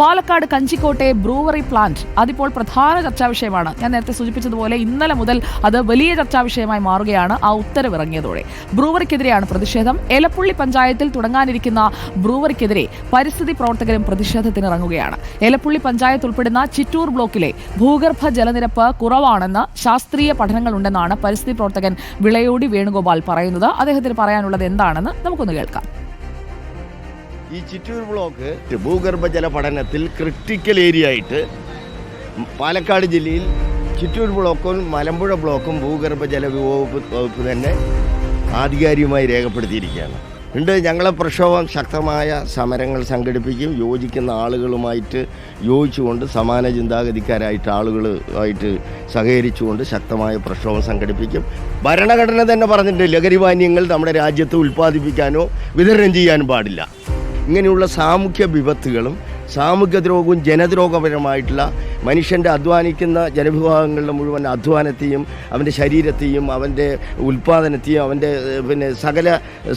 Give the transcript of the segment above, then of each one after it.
Palakkad കഞ്ചിക്കോട്ടെ brewery plant. അതിപ്പോൾ പ്രധാന ചർച്ചാ വിഷയമാണ്. ഞാൻ നേരത്തെ സൂചിപ്പിച്ചതുപോലെ ഇന്നലെ മുതൽ അത് വലിയ ചർച്ചാ വിഷയമായി മാറുകയാണ്. ആ ഉത്തരവ് ഇറങ്ങിയതോടെ ബ്രൂവറിക്കെതിരെയാണ് പ്രതിഷേധം. എലപ്പുള്ളി പഞ്ചായത്തിൽ തുടങ്ങാനിരിക്കുന്ന ബ്രൂവറിക്കെതിരെ പരിസ്ഥിതി പ്രവർത്തകരും പ്രതിഷേധത്തിന് ഇറങ്ങുകയാണ് എലപ്പുള്ളി പഞ്ചായത്ത് ഉൾപ്പെടുന്ന ചിറ്റൂർ ബ്ലോക്കിലെ ഭൂഗർഭ ജലനിരപ്പ് കുറവാണെന്ന് ശാസ്ത്രീയ പഠനങ്ങളുണ്ടെന്നാണ് പരിസ്ഥിതി പ്രവർത്തകൻ വിളയോടി വേണുഗോപാൽ പറയുന്നത്. അദ്ദേഹത്തിന് പറയാനുള്ളത് എന്താണെന്ന് നമുക്കൊന്ന് കേൾക്കാം. ഈ ചിറ്റൂർ ബ്ലോക്ക് ഭൂഗർഭജല പഠനത്തിൽ ക്രിട്ടിക്കൽ ഏരിയ ആയിട്ട് പാലക്കാട് ജില്ലയിൽ ചിറ്റൂർ ബ്ലോക്കും മലമ്പുഴ ബ്ലോക്കും ഭൂഗർഭജല വകുപ്പ് വകുപ്പ് തന്നെ ആധികാരികമായി രേഖപ്പെടുത്തിയിരിക്കുകയാണ്. ഉണ്ട് ഞങ്ങളെ പ്രക്ഷോഭം ശക്തമായ സമരങ്ങൾ സംഘടിപ്പിക്കും. യോജിക്കുന്ന ആളുകളുമായിട്ട് യോജിച്ചുകൊണ്ട് സമാന ചിന്താഗതിക്കാരായിട്ട് ആളുകൾ ആയിട്ട് സഹകരിച്ചുകൊണ്ട് ശക്തമായ പ്രക്ഷോഭം സംഘടിപ്പിക്കും. ഭരണഘടന തന്നെ പറഞ്ഞിട്ടുണ്ട് ലഹരിമാന്യങ്ങൾ നമ്മുടെ രാജ്യത്ത് ഉൽപ്പാദിപ്പിക്കാനോ വിതരണം ചെയ്യാനും പാടില്ല. ഇങ്ങനെയുള്ള സാമൂഹ്യ വിപത്തുകളും സാമൂഹ്യ ദ്രോഹവും ജനദ്രോഹപരമായിട്ടുള്ള മനുഷ്യന്റെ അധ്വാനിക്കുന്ന ജനവിഭാഗങ്ങളുടെ മുഴുവൻ അധ്വാനത്തെയും അവന്റെ ശരീരത്തെയും അവന്റെ ഉൽപ്പാദനത്തെയും അവന്റെ പിന്നെ സകല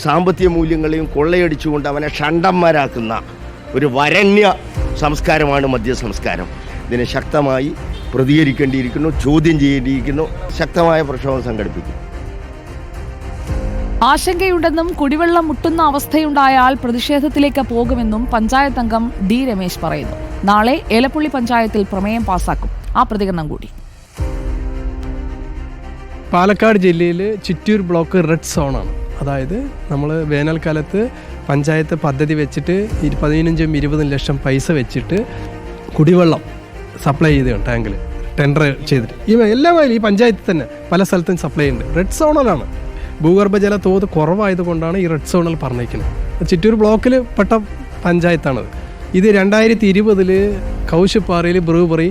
സാമ്പത്തിക മൂല്യങ്ങളെയും കൊള്ളയടിച്ചുകൊണ്ട് അവനെ ഷണ്ടന്മാരാക്കുന്ന ഒരു വരണ്യ സംസ്കാരമാണ് മദ്യ സംസ്കാരം ഇതിനെ ശക്തമായി പ്രതികരിക്കേണ്ടിയിരിക്കുന്നു ചോദ്യം ചെയ്യേണ്ടിയിരിക്കുന്നു ശക്തമായ പ്രക്ഷോഭം സംഘടിപ്പിക്കും ആശങ്കയുണ്ടെന്നും കുടിവെള്ളം മുട്ടുന്ന അവസ്ഥയുണ്ടായാൽ പ്രതിഷേധത്തിലേക്ക് പോകുമെന്നും പഞ്ചായത്ത് അംഗം ഡി രമേശ് പറയുന്നു. നാളെ ഏലപ്പുള്ളി പഞ്ചായത്തിൽ പ്രമേയം പാസാക്കും. ആ പ്രതികരണം കൂടി. പാലക്കാട് ജില്ലയിൽ ചിറ്റൂർ ബ്ലോക്ക് റെഡ് സോണാണ്. അതായത് നമ്മൾ വേനൽക്കാലത്ത് പഞ്ചായത്ത് പദ്ധതി വെച്ചിട്ട് പതിനഞ്ചും ഇരുപതും ലക്ഷം പൈസ വെച്ചിട്ട് കുടിവെള്ളം സപ്ലൈ ചെയ്തതാണ് ടാങ്കിൽ ടെൻഡർ ചെയ്തിട്ട്. ഈ എല്ലാ ഈ പഞ്ചായത്തിൽ തന്നെ പല സ്ഥലത്തും സപ്ലൈ ഉണ്ട് റെഡ് സോണിലാണ്. ഭൂഗർഭജല തോത് കുറവായതുകൊണ്ടാണ് ഈ റെഡ് സോണിൽ പറഞ്ഞേക്കുന്നത്. ചിറ്റൂർ ബ്ലോക്കിൽ പെട്ട പഞ്ചായത്താണത് ഇത് രണ്ടായിരത്തി ഇരുപതിൽ കൗശപ്പാറയിൽ ബ്രൂബറി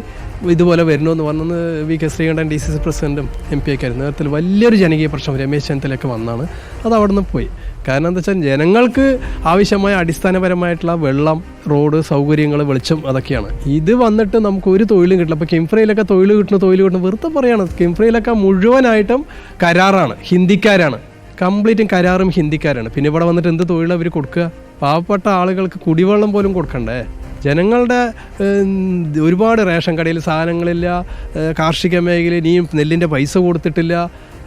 ഇതുപോലെ വരണമെന്ന് പറഞ്ഞത് V K Sreekandan D C C പ്രസിഡന്റും എം പി ഒക്കെ ആയിരുന്നു. നേരത്തിൽ വലിയൊരു ജനകീയ പ്രശ്നം രമേശ് ചെന്നിത്തലയൊക്കെ വന്നാണ്. അത് അവിടെ നിന്ന് പോയി. കാരണം എന്താ വെച്ചാൽ ജനങ്ങൾക്ക് ആവശ്യമായ അടിസ്ഥാനപരമായിട്ടുള്ള വെള്ളം റോഡ് സൗകര്യങ്ങൾ വെളിച്ചം അതൊക്കെയാണ്. ഇത് വന്നിട്ട് നമുക്ക് ഒരു തൊഴിലും കിട്ടില്ല. അപ്പോൾ കിംഫ്രയിലൊക്കെ തൊഴിൽ കിട്ടുന്ന തൊഴിൽ കിട്ടുന്ന വെറുതെ പറയാണ്. കിംഫ്രയിലൊക്കെ മുഴുവനായിട്ടും കരാറാണ്. ഹിന്ദിക്കാരാണ്. കംപ്ലീറ്റും കരാറും ഹിന്ദിക്കാരാണ്. പിന്നെ ഇവിടെ വന്നിട്ട് എന്ത് തൊഴിൽ അവർ കൊടുക്കുക? പാവപ്പെട്ട ആളുകൾക്ക് കുടിവെള്ളം പോലും കൊടുക്കണ്ടേ? ജനങ്ങളുടെ ഒരുപാട് റേഷൻ കടയിൽ സാധനങ്ങളില്ല കാർഷിക മേഖലയിൽ ഇനിയും നെല്ലിന്റെ പൈസ കൊടുത്തിട്ടില്ല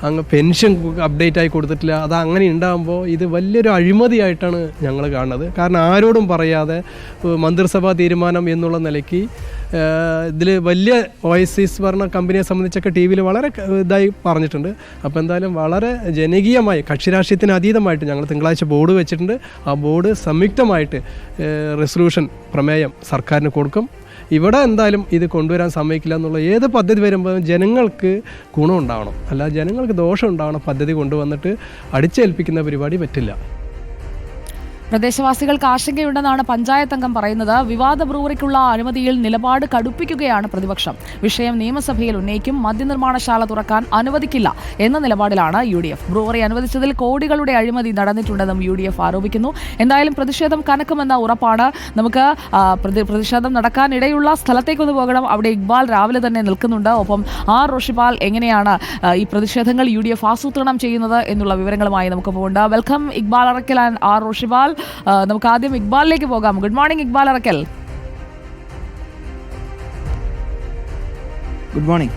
അങ്ങ് പെൻഷൻ അപ്ഡേറ്റ് ആയി കൊടുത്തിട്ടില്ല. അത് അങ്ങനെ ഉണ്ടാകുമ്പോൾ ഇത് വലിയൊരു അഴിമതിയായിട്ടാണ് ഞങ്ങൾ കാണുന്നത്. കാരണം ആരോടും പറയാതെ മന്ത്രിസഭാ തീരുമാനം എന്നുള്ള നിലയ്ക്ക് ഇതിൽ വലിയ ഓയസീസ് പറഞ്ഞ കമ്പനിയെ സംബന്ധിച്ചൊക്കെ ടി വിയിൽ വളരെ ഇതായി പറഞ്ഞിട്ടുണ്ട്. അപ്പോൾ എന്തായാലും വളരെ ജനകീയമായി കക്ഷിരാഷ്ട്രീയത്തിന് അതീതമായിട്ട് ഞങ്ങൾ തിങ്കളാഴ്ച ബോർഡ് വെച്ചിട്ടുണ്ട്. ആ ബോർഡ് സംയുക്തമായിട്ട് റെസൊല്യൂഷൻ പ്രമേയം സർക്കാരിന് കൊടുക്കും. ഇവിടെ എന്തായാലും ഇത് കൊണ്ടുവരാൻ സമ്മതിക്കില്ല എന്നുള്ള ഏത് പദ്ധതി വരുമ്പോൾ ജനങ്ങൾക്ക് ഗുണം ഉണ്ടാവണം. അല്ല ജനങ്ങൾക്ക് ദോഷം ഉണ്ടാവണം പദ്ധതി കൊണ്ടുവന്നിട്ട് അടിച്ചേൽപ്പിക്കുന്ന പരിപാടി പറ്റില്ല. പ്രദേശവാസികൾക്ക് ആശങ്കയുണ്ടെന്നാണ് പഞ്ചായത്ത് അംഗം പറയുന്നത്. വിവാദ ബ്രൂവറിക്കുള്ള അനുമതിയിൽ നിലപാട് കടുപ്പിക്കുകയാണ് പ്രതിപക്ഷം. വിഷയം നിയമസഭയിൽ ഉന്നയിക്കും. മദ്യനിർമ്മാണശാല തുറക്കാൻ അനുവദിക്കില്ല എന്ന നിലപാടിലാണ് യു ഡി എഫ് ബ്രൂവറി അനുവദിച്ചതിൽ കോടികളുടെ അഴിമതി നടന്നിട്ടുണ്ടെന്നും യു ഡി എഫ് ആരോപിക്കുന്നു. എന്തായാലും പ്രതിഷേധം കനക്കുമെന്ന ഉറപ്പാണ്. നമുക്ക് പ്രതിഷേധം നടക്കാനിടയുള്ള സ്ഥലത്തേക്കൊന്ന് പോകണം. അവിടെ ഇക്ബാൽ രാവിലെ തന്നെ നിൽക്കുന്നുണ്ട്. ഒപ്പം ആർ റോഷിപാൽ എങ്ങനെയാണ് ഈ പ്രതിഷേധങ്ങൾ യു ഡി എഫ് ആസൂത്രണം ചെയ്യുന്നത് എന്നുള്ള വിവരങ്ങളുമായി നമുക്ക് പോകേണ്ട. Welcome Iqbal Arakkal and R Roshipal. നമുക്ക് ആദ്യം ഇക്ബാലിലേക്ക് പോകാം. Good morning Iqbal Arakkal. Good morning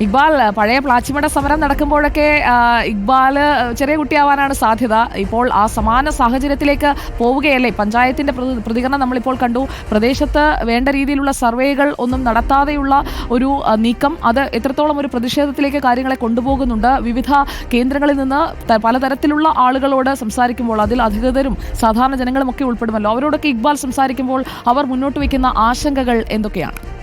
Iqbal പഴയ പ്ലാച്ചിമട സമരം നടക്കുമ്പോഴൊക്കെ ഇക്ബാൽ ചെറിയ കുട്ടിയാവാനാണ് സാധ്യത. ഇപ്പോൾ ആ സമാന സാഹചര്യത്തിലേക്ക് പോവുകയല്ലേ? പഞ്ചായത്തിന്റെ പ്രതി- പ്രതികരണം നമ്മളിപ്പോൾ കണ്ടു. പ്രദേശത്ത് വേണ്ട രീതിയിലുള്ള സർവേകൾ ഒന്നും നടത്താതെയുള്ള ഒരു നീക്കം അത് എത്രത്തോളം ഒരു പ്രതിഷേധത്തിലേക്ക് കാര്യങ്ങളെ കൊണ്ടുപോകുന്നുണ്ട്. വിവിധ കേന്ദ്രങ്ങളിൽ നിന്ന് പലതരത്തിലുള്ള ആളുകളോട് സംസാരിക്കുമ്പോൾ അതിൽ അധികൃതരും സാധാരണ ജനങ്ങളും ഒക്കെ ഉൾപ്പെടുമല്ലോ. അവരോടൊക്കെ ഇക്ബാൽ സംസാരിക്കുമ്പോൾ അവർ മുന്നോട്ട് വയ്ക്കുന്ന ആശങ്കകൾ എന്തൊക്കെയാണ്?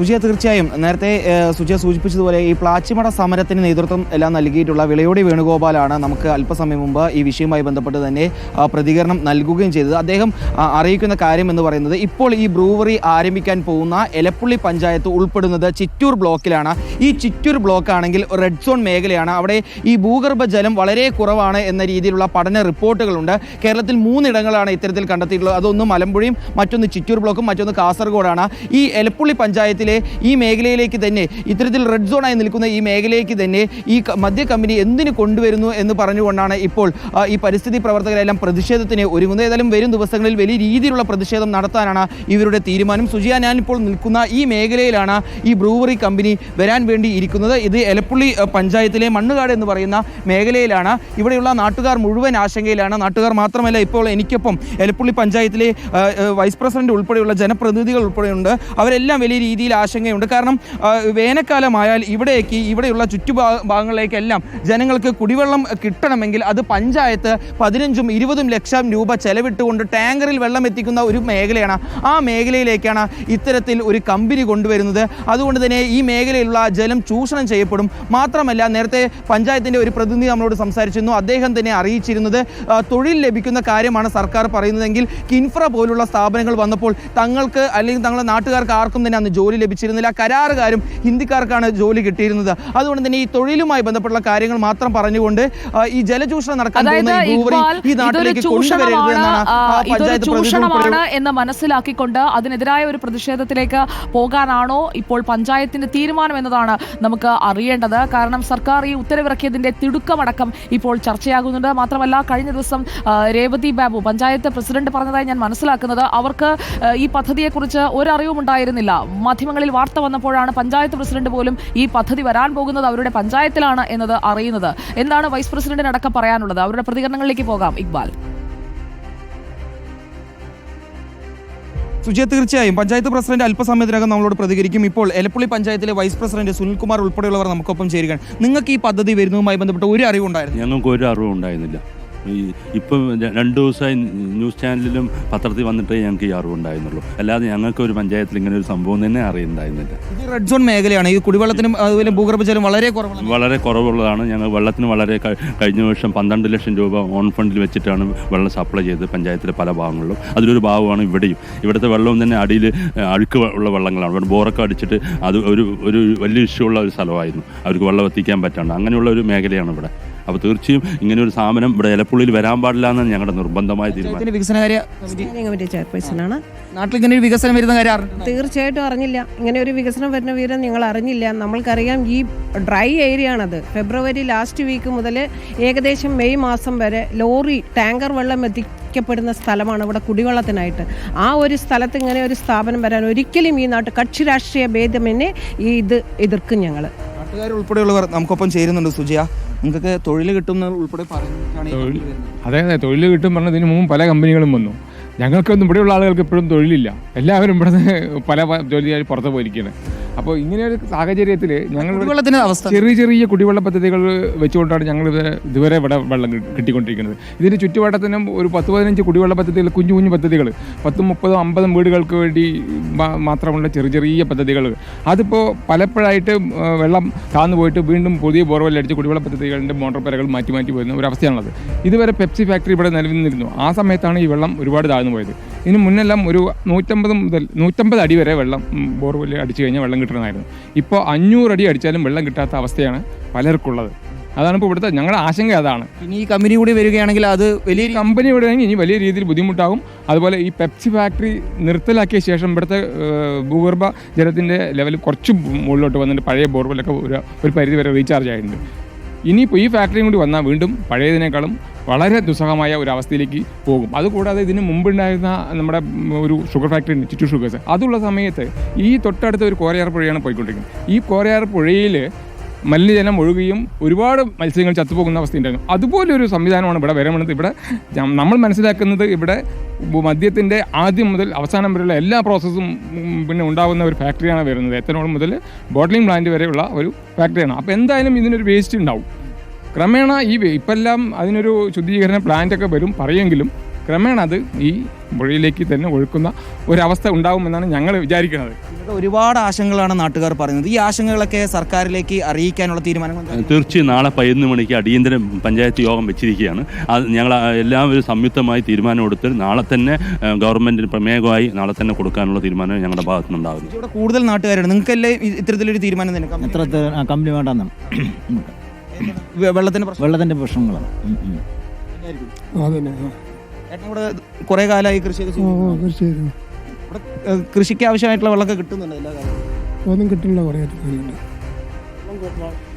സുജിയ തീർച്ചയായും. നേരത്തെ സുജിയ സൂചിപ്പിച്ചതുപോലെ ഈ പ്ലാച്ചിമട സമരത്തിന് നേതൃത്വം എല്ലാം നൽകിയിട്ടുള്ള വിളയോടി വേണുഗോപാലാണ് നമുക്ക് അല്പസമയം മുമ്പ് ഈ വിഷയവുമായി ബന്ധപ്പെട്ട് തന്നെ പ്രതികരണം നൽകുകയും ചെയ്തത്. അദ്ദേഹം അറിയിക്കുന്ന കാര്യം എന്ന് പറയുന്നത് ഇപ്പോൾ ഈ ബ്രൂവറി ആരംഭിക്കാൻ പോകുന്ന എലപ്പുള്ളി പഞ്ചായത്ത് ഉൾപ്പെടുന്നത് ചിറ്റൂർ ബ്ലോക്കിലാണ്. ഈ ചിറ്റൂർ ബ്ലോക്ക് ആണെങ്കിൽ റെഡ് സോൺ മേഖലയാണ്. അവിടെ ഈ ഭൂഗർഭ ജലം വളരെ കുറവാണ് എന്ന രീതിയിലുള്ള പഠന റിപ്പോർട്ടുകളുണ്ട്. കേരളത്തിൽ മൂന്നിടങ്ങളാണ് ഇത്തരത്തിൽ കണ്ടെത്തിയിട്ടുള്ളത്. അതൊന്ന് മലമ്പുഴയും മറ്റൊന്ന് ചിറ്റൂർ ബ്ലോക്കും മറ്റൊന്ന് കാസർഗോഡാണ്. ഈ എലപ്പുള്ളി പഞ്ചായത്തിലെ പഞ്ചായത്തിലെ ഈ മേഖലയിലേക്ക് തന്നെ ഇത്തരത്തിൽ റെഡ് സോണായി നിൽക്കുന്ന ഈ മേഖലയിലേക്ക് തന്നെ ഈ മദ്യ കമ്പനി എന്തിന് കൊണ്ടുവരുന്നു എന്ന് പറഞ്ഞുകൊണ്ടാണ് ഇപ്പോൾ ഈ പരിസ്ഥിതി പ്രവർത്തകരെല്ലാം പ്രതിഷേധത്തിന് ഒരുങ്ങുന്നത്. ഏതായാലും വരും ദിവസങ്ങളിൽ വലിയ രീതിയിലുള്ള പ്രതിഷേധം നടത്താനാണ് ഇവരുടെ തീരുമാനം. സുജിയ ഞാനിപ്പോൾ നിൽക്കുന്ന ഈ മേഖലയിലാണ് ഈ ബ്രൂവറി കമ്പനി വരാൻ വേണ്ടി ഇരിക്കുന്നത്. ഇത് എലപ്പുള്ളി പഞ്ചായത്തിലെ മണ്ണുകാട് എന്ന് പറയുന്ന മേഖലയിലാണ്. ഇവിടെയുള്ള നാട്ടുകാർ മുഴുവൻ ആശങ്കയിലാണ്. നാട്ടുകാർ മാത്രമല്ല ഇപ്പോൾ എനിക്കൊപ്പം എലപ്പുള്ളി പഞ്ചായത്തിലെ വൈസ് പ്രസിഡന്റ് ഉൾപ്പെടെയുള്ള ജനപ്രതിനിധികൾ ഉൾപ്പെടെയുണ്ട്. അവരെല്ലാം വലിയ രീതിയിൽ ആശങ്കയുണ്ട്. കാരണം വേനൽക്കാലമായാൽ ഇവിടേക്ക് ഇവിടെയുള്ള ചുറ്റുഭാ ഭാഗങ്ങളിലേക്കെല്ലാം ജനങ്ങൾക്ക് കുടിവെള്ളം കിട്ടണമെങ്കിൽ അത് പഞ്ചായത്ത് പതിനഞ്ചും ഇരുപതും ലക്ഷം രൂപ ചെലവിട്ടുകൊണ്ട് ടാങ്കറിൽ വെള്ളം എത്തിക്കുന്ന ഒരു മേഖലയാണ്. ആ മേഖലയിലേക്കാണ് ഇത്തരത്തിൽ ഒരു കമ്പനി കൊണ്ടുവരുന്നത്. അതുകൊണ്ട് തന്നെ ഈ മേഖലയിലുള്ള ജലം ചൂഷണം ചെയ്യപ്പെടും. മാത്രമല്ല നേരത്തെ പഞ്ചായത്തിന്റെ ഒരു പ്രതിനിധി നമ്മളോട് സംസാരിച്ചിരുന്നു. അദ്ദേഹം തന്നെ അറിയിച്ചിരുന്നത് തൊഴിൽ ലഭിക്കുന്ന കാര്യമാണ് സർക്കാർ പറയുന്നതെങ്കിൽ കിൻഫ്ര പോലുള്ള സ്ഥാപനങ്ങൾ വന്നപ്പോൾ തങ്ങൾക്ക് അല്ലെങ്കിൽ തങ്ങളുടെ നാട്ടുകാർക്ക് ആർക്കും തന്നെ അന്ന് ജോലി ലഭിച്ചിരുന്നില്ല. കരാറുകാരും ഹിന്ദിക്കാർക്കാണ് ജോലി കിട്ടിയിരുന്നത്. അതുകൊണ്ട് തന്നെ ഈ തൊഴിലുമായി ബന്ധപ്പെട്ട കാര്യങ്ങൾ മാത്രം പറഞ്ഞുകൊണ്ട് ഈ ജലചൂഷണം നടക്കാൻ ഈ നാട്ടിലേക്ക് കൊണ്ടുവരരുത് എന്നാണ് ചൂഷണമാണ് എന്ന് മനസ്സിലാക്കിക്കൊണ്ട് അതിനെതിരായ ഒരു പ്രതിഷേധത്തിലേക്ക് പോകാനാണോ ഇപ്പോൾ പഞ്ചായത്തിന്റെ തീരുമാനം എന്നതാണ് നമുക്ക് അറിയേണ്ടത്. കാരണം സർക്കാർ ഈ ഉത്തരവിറക്കിയതിന്റെ തിടുക്കമടക്കം ഇപ്പോൾ ചർച്ചയാകുന്നുണ്ട്. മാത്രമല്ല കഴിഞ്ഞ ദിവസം രേവതി ബാബു പഞ്ചായത്ത് പ്രസിഡന്റ് പറഞ്ഞതായി ഞാൻ മനസ്സിലാക്കുന്നത്. അവർക്ക് ഈ പദ്ധതിയെക്കുറിച്ച് ഒരറിവും ഉണ്ടായിരുന്നില്ല മാധ്യമങ്ങളിൽ വാർത്ത വന്നപ്പോഴാണ് പഞ്ചായത്ത് പ്രസിഡന്റ് പോലും ഈ പദ്ധതി വരാൻ പോകുന്നത് അവരുടെ പഞ്ചായത്തിലാണ് എന്നത് അറിയുന്നത്. എന്താണ് വൈസ് പ്രസിഡന്റിന് അടക്കം പറയാനുള്ളത്? അവരുടെ പ്രതികരണങ്ങളിലേക്ക് പോകാം. ഇക്ബാൽ. സുജയ തീർച്ചയായും. പഞ്ചായത്ത് പ്രസിഡന്റ് അല്പസമയത്തിനകം നമ്മളോട് പ്രതികരിക്കും. ഇപ്പോൾ എലപ്പുള്ളി പഞ്ചായത്തിലെ വൈസ് പ്രസിഡന്റ് സുനിൽകുമാർ ഉൾപ്പെടെയുള്ളവർ നമുക്കൊപ്പം ചേരുകയാണ്. നിങ്ങൾക്ക് ഈ പദ്ധതി വരുന്നതുമായി ബന്ധപ്പെട്ട് ഒരു അറിവുണ്ടായിരുന്നു? ഞങ്ങൾക്ക് ഒരു അറിവും ഉണ്ടായിരുന്നില്ല. ഈ ഇപ്പം രണ്ടു ദിവസമായി ന്യൂസ് ചാനലിലും പത്രത്തിൽ വന്നിട്ടേ ഞങ്ങൾക്ക് ഈ അറിവുണ്ടായിരുന്നുള്ളൂ അല്ലാതെ ഞങ്ങൾക്ക് ഒരു പഞ്ചായത്തിൽ ഇങ്ങനെ ഒരു സംഭവം തന്നെ അറിയുന്നുണ്ടായിരുന്നില്ല ഇത് റെഡ് സോൺ മേഖലയാണ്. ഈ കുടിവെള്ളത്തിനും അതുപോലെ ഭൂഗർഭജലം വളരെ കുറവാണ്. വളരെ കുറവുള്ളതാണ്. ഞങ്ങൾ വെള്ളത്തിന് വളരെ കഴിഞ്ഞ വർഷം പന്ത്രണ്ട് ലക്ഷം രൂപ ഓൺ ഫണ്ടിൽ വെച്ചിട്ടാണ് വെള്ളം സപ്ലൈ ചെയ്തത് പഞ്ചായത്തിലെ പല ഭാഗങ്ങളിലും. അതിലൊരു ഭാഗമാണ് ഇവിടെയും. ഇവിടുത്തെ വെള്ളവും തന്നെ അടിയിൽ അഴുക്ക് ഉള്ള വെള്ളങ്ങളാണ്. ഇവിടെ ബോറൊക്കെ അടിച്ചിട്ട് അത് ഒരു ഒരു വലിയ ഇഷ്യൂ ഉള്ള ഒരു സ്ഥലമായിരുന്നു. അവർക്ക് വെള്ളം എത്തിക്കാൻ പറ്റാണ്ട്. അങ്ങനെയുള്ള ഒരു മേഖലയാണ് ഇവിടെ. അപ്പോൾ തീർച്ചയായും ഇങ്ങനെ ഒരു സ്ഥാപനം ഇവിടെ ഇലപ്പുള്ളിയിൽ വരാൻ പാടില്ല എന്നാണ് ഞങ്ങളുടെ നിർബന്ധമായ തീരുമാനം. വികസനകാര്യ കമ്മിറ്റി ചെയർപേഴ്സണാണ്. നാട്ടിൽ ഇങ്ങനെ ഒരു വികസനം വരുന്ന കാര്യം? തീർച്ചയായിട്ടും അറിഞ്ഞില്ല. ഇങ്ങനെ ഒരു വികസനം വരുന്ന വിവരം ഞങ്ങൾ അറിഞ്ഞില്ല. നമ്മൾക്കറിയാം ഈ ഡ്രൈ ഏരിയ ആണത് ഫെബ്രുവരി ലാസ്റ്റ് വീക്ക് മുതൽ ഏകദേശം മെയ് മാസം വരെ ലോറി ടാങ്കർ വെള്ളം എത്തിക്കപ്പെടുന്ന സ്ഥലമാണ് ഇവിടെ കുടിവെള്ളത്തിനായിട്ട്. ആ ഒരു സ്ഥലത്ത് ഇങ്ങനെ ഒരു സ്ഥാപനം വരാൻ ഒരിക്കലും ഈ നാട്ട് കക്ഷി രാഷ്ട്രീയ ഭേദമെന്നെ ഈ ഇത് എതിർക്കും ഞങ്ങൾ നാട്ടുകാർ ഉൾപ്പെടെയുള്ളവർ നമുക്കൊപ്പം ചേരുന്നുണ്ട് സുജിയ. നിങ്ങൾക്ക് തൊഴിൽ കിട്ടും ഉൾപ്പെടെ വരുന്നത്. അതെ അതെ തൊഴിൽ കിട്ടും പറഞ്ഞതിന് മുമ്പ് പല കമ്പനികളും വന്നു. ഞങ്ങൾക്കൊന്നും ഇവിടെയുള്ള ആളുകൾക്ക് ഇപ്പോഴും തൊഴിലില്ല. എല്ലാവരും ഇവിടുന്ന് പല ജോലിയായി പുറത്ത് പോയിരിക്കുകയാണ്. അപ്പോൾ ഇങ്ങനെ ഒരു സാഹചര്യത്തിൽ ഞങ്ങൾ ചെറിയ ചെറിയ കുടിവെള്ള പദ്ധതികൾ വെച്ചുകൊണ്ടാണ് ഞങ്ങൾ ഇത് ഇതുവരെ ഇവിടെ വെള്ളം കിട്ടിക്കൊണ്ടിരിക്കുന്നത്. ഇതിന് ചുറ്റുവട്ടത്തിനും ഒരു പത്ത് പതിനഞ്ച് കുടിവെള്ള പദ്ധതികൾ കുഞ്ഞു കുഞ്ഞു പദ്ധതികൾ പത്തും മുപ്പതും അമ്പതും വീടുകൾക്ക് വേണ്ടി മാത്രമുള്ള ചെറിയ ചെറിയ പദ്ധതികൾ. അതിപ്പോൾ പലപ്പോഴായിട്ട് വെള്ളം താന്നു പോയിട്ട് വീണ്ടും പുതിയ ബോർവെൽ അടിച്ച് കുടിവെള്ള പദ്ധതികളുടെ മോട്ടോർ പെരകൾ മാറ്റി മാറ്റി പോയിരുന്ന ഒരു അവസ്ഥയാണുള്ളത്. ഇതുവരെ പെപ്സി ഫാക്ടറി ഇവിടെ നിലനിന്നിരുന്നു. ആ സമയത്താണ് ഈ വെള്ളം ഒരുപാട് താഴ്ന്നു പോയത്. ഇതിന് മുന്നെല്ലാം ഒരു നൂറ്റമ്പത് മുതൽ നൂറ്റമ്പത് അടി വരെ വെള്ളം ബോർവെൽ അടിച്ചു കഴിഞ്ഞാൽ വെള്ളം കിട്ടണമായിരുന്നു. ഇപ്പോൾ അഞ്ഞൂറ് അടി അടിച്ചാലും വെള്ളം കിട്ടാത്ത അവസ്ഥയാണ് പലർക്കുള്ളത്. അതാണ് ഇപ്പോൾ ഇവിടുത്തെ ഞങ്ങളുടെ ആശങ്ക അതാണ്. ഇനി ഈ കമ്പനി കൂടി വരികയാണെങ്കിൽ അത് വലിയ കമ്പനി വിടുകയാണെങ്കിൽ ഇനി വലിയ രീതിയിൽ ബുദ്ധിമുട്ടാകും അതുപോലെ ഈ പെപ്സി ഫാക്ടറി നിർത്തലാക്കിയ ശേഷം ഇവിടുത്തെ ഭൂഗർഭ ജലത്തിന്റെ ലെവൽ കുറച്ച് മുകളിലോട്ട് വന്നിട്ട് പഴയ ബോർവെല്ലൊക്കെ ഒരു ഒരു പരിധി വരെ റീചാർജ് ആയിട്ടുണ്ട്. ഇനിയിപ്പോൾ ഈ ഫാക്ടറിയും കൂടി വന്നാൽ വീണ്ടും പഴയതിനേക്കാളും വളരെ ദുസ്സഹമായ ഒരു അവസ്ഥയിലേക്ക് പോകും. അതുകൂടാതെ ഇതിന് മുമ്പുണ്ടായിരുന്ന നമ്മുടെ ഒരു ഷുഗർ ഫാക്ടറി ചിറ്റു ഷുഗേഴ്സ് അതുള്ള സമയത്ത് ഈ തൊട്ടടുത്ത ഒരു കോരയാർ പുഴയാണ് പോയിക്കൊണ്ടിരിക്കുന്നത്. ഈ കോരയാർ പുഴയിൽ മലിനജലം ഒഴുകുകയും ഒരുപാട് മത്സ്യങ്ങൾ ചത്തുപോകുന്ന അവസ്ഥയുണ്ടായിരുന്നു. അതുപോലെ ഒരു സംവിധാനമാണ് ഇവിടെ വരണമെന്നത് ഇവിടെ നമ്മൾ മനസ്സിലാക്കുന്നത് ഇവിടെ മദ്യത്തിന്റെ ആദ്യം മുതൽ അവസാനം വരെയുള്ള എല്ലാ പ്രോസസ്സും പിന്നെ ഉണ്ടാകുന്ന ഒരു ഫാക്ടറിയാണ് വരുന്നത്. എത്തനോൾ മുതൽ ബോട്ടിലിംഗ് പ്ലാന്റ് വരെയുള്ള ഒരു ഫാക്ടറിയാണ് അപ്പോൾ എന്തായാലും ഇതിനൊരു വേസ്റ്റ് ഉണ്ടാവും. ക്രമേണ ഈ ഇപ്പെല്ലാം അതിനൊരു ശുദ്ധീകരണ പ്ലാന്റ് ഒക്കെ വരും പറയുമെങ്കിലും ക്രമേണ അത് ഈ പുഴയിലേക്ക് തന്നെ ഒഴുക്കുന്ന ഒരവസ്ഥ ഉണ്ടാകുമെന്നാണ് ഞങ്ങൾ വിചാരിക്കുന്നത്. ഒരുപാട് ആശങ്കകളാണ് നാട്ടുകാർ പറയുന്നത്. ഈ ആശങ്കകളൊക്കെ സർക്കാരിലേക്ക് അറിയിക്കാനുള്ള തീരുമാനങ്ങൾ? തീർച്ചയായും നാളെ പതിനൊന്ന് മണിക്ക് അടിയന്തര പഞ്ചായത്ത് യോഗം വെച്ചിരിക്കുകയാണ്. അത് ഞങ്ങൾ എല്ലാവരും സംയുക്തമായി തീരുമാനമെടുത്ത് നാളെ തന്നെ ഗവൺമെന്റിന് പ്രമേയമായി നാളെ തന്നെ കൊടുക്കാനുള്ള തീരുമാനം ഞങ്ങളുടെ ഭാഗത്തുനിന്നുണ്ടാകുന്നു ഇവിടെ കൂടുതൽ നാട്ടുകാരാണ് നിങ്ങൾക്കല്ലേ ഇത്തരത്തിലൊരു തീരുമാനം തന്നെ കമ്പനി- എത്ര കമ്പനി വേണ്ടെന്നാണ് വെള്ളത്തിന്റെ വെള്ളത്തിന്റെ പ്രശ്നം. വെള്ളത്തിന്റെ പ്രശ്നങ്ങളാണ്. ചേട്ടൻ ഇവിടെ കുറെ കാലമായി കൃഷിയൊക്കെ ചെയ്യുന്നു. ഇവിടെ ഏഹ്, കൃഷിക്ക് ആവശ്യമായിട്ടുള്ള വെള്ളമൊക്കെ കിട്ടുന്നുണ്ട് എല്ലാ കാലവും? ഒന്നും കിട്ടുന്നില്ല കുറേ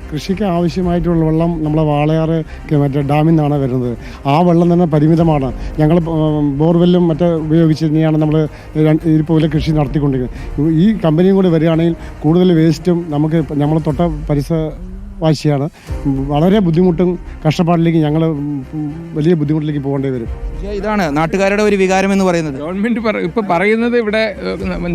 കൃഷിക്ക് ആവശ്യമായിട്ടുള്ള വെള്ളം നമ്മളെ വാളയാറ് ക്ക് മറ്റേ ഡാമിൽ നിന്നാണ് വരുന്നത്. ആ വെള്ളം തന്നെ പരിമിതമാണ്. ഞങ്ങൾ ബോർവെല്ലും മറ്റേ ഉപയോഗിച്ച് തന്നെയാണ് നമ്മൾ ഇതുപോലെ കൃഷി നടത്തിക്കൊണ്ടിരിക്കുന്നത്. ഈ കമ്പനിയും കൂടി വരികയാണെങ്കിൽ കൂടുതൽ വേസ്റ്റും നമുക്ക് നമ്മൾ തൊട്ട പരിസരവാസിയാണ് വളരെ ബുദ്ധിമുട്ടും കഷ്ടപ്പാടിലേക്ക് ഞങ്ങൾ വലിയ ബുദ്ധിമുട്ടിലേക്ക് പോകേണ്ടി വരും. ഇതാണ് നാട്ടുകാരുടെ ഒരു വികാരം എന്ന് പറയുന്നത്. ഗവൺമെന്റ് പറ ഇപ്പോൾ പറയുന്നത് ഇവിടെ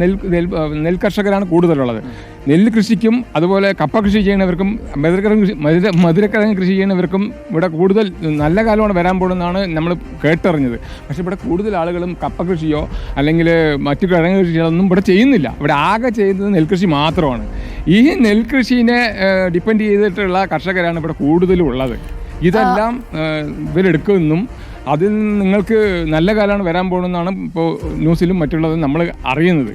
നെൽ നെൽ നെൽ കർഷകരാണ് കൂടുതലുള്ളത്. നെല്ല് കൃഷിക്കും അതുപോലെ കപ്പ കൃഷി ചെയ്യുന്നവർക്കും മധുരക്കിഴങ്ങ് കൃഷി മധുര മധുരക്കിഴങ്ങ് കൃഷി ചെയ്യുന്നവർക്കും ഇവിടെ കൂടുതൽ നല്ല കാലമാണ് വരാൻ പോകുന്നതാണ് നമ്മൾ കേട്ടറിഞ്ഞത്. പക്ഷേ ഇവിടെ കൂടുതൽ ആളുകളും കപ്പ കൃഷിയോ അല്ലെങ്കിൽ മറ്റു കിഴങ്ങ് കൃഷിയോ ഒന്നും ഇവിടെ ചെയ്യുന്നില്ല. ഇവിടെ ആകെ ചെയ്യുന്നത് നെൽകൃഷി മാത്രമാണ്. ഈ നെൽകൃഷിനെ ഡിപ്പെൻഡ് ചെയ്തിട്ടുള്ള കർഷകരാണ് ഇവിടെ കൂടുതലും ഉള്ളത് ഇതെല്ലാം ഇവരെടുക്കുമെന്നും അതിൽ നിങ്ങൾക്ക് നല്ല കാലമാണ് വരാൻ പോകുന്നതെന്നാണ് ഇപ്പോൾ ന്യൂസിലും മറ്റുള്ളതും നമ്മൾ അറിയുന്നത്.